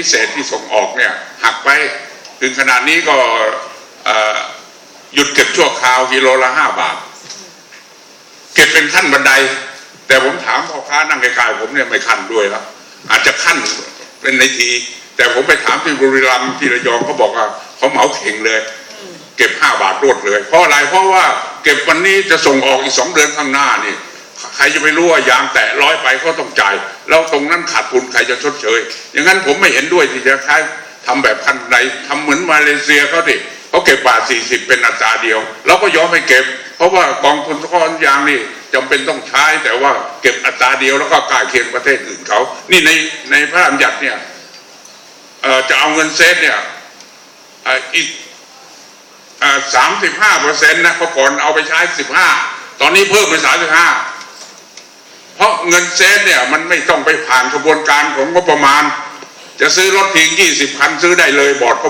พิเศษที่ส่งออกเนี่ยหักไปถึงขนาดนี้ก็หยุดเก็บชั่วคราวกิโลละห้าบาท เก็บเป็นขั้นบันได แต่ผมถามพ่อค้านั่งไกลๆผมเนี่ยไม่ขั้นด้วยแล้วอาจจะขั้นเป็นในที แต่ผมไปถามที่บุรีรัมย์ที่ระยองเขาบอกว่าเขาเหมาเข่งเลย เก็บห้าบาทรวดเลย เพราะอะไรเพราะว่าเก็บวันนี้จะส่งออกอีกสองเดือนข้างหน้านี่ ใครจะไปรู้ว่ายางแตะร้อยไปเขาต้องจ่ายแล้วตรงนั้นขาดทุนใครจะชดเชย อย่างนั้นผมไม่เห็นด้วยที่จะใช้ทำแบบขั้นใดทำเหมือนมาเลเซียเขาดิเขาเก็บบาทสี่สิบเป็นอัตราเดียวเราก็ยอมให้เก็บ เพราะว่ากองทุนก้อนยางนี่จำเป็นต้องใช้แต่ว่าเก็บอัตราเดียวแล้วก็กล้าเคียงประเทศอื่นเขา นี่ในในพระราชบัญญัติเนี่ยเอจะเอาเงินเซฟเนี่ยอีกสามสิบห้าเปอร์เซ็นต์นะเพราะก่อนเอาไปใช้สิบห้าตอนนี้เพิ่มเป็นสามสิบห้า เงินเซนเนี่ยมันไม่ต้องไปผ่านกระบวนการของงบประมาณ จะซื้อรถเพียงยี่สิบคันซื้อได้เลยบอร์ดก็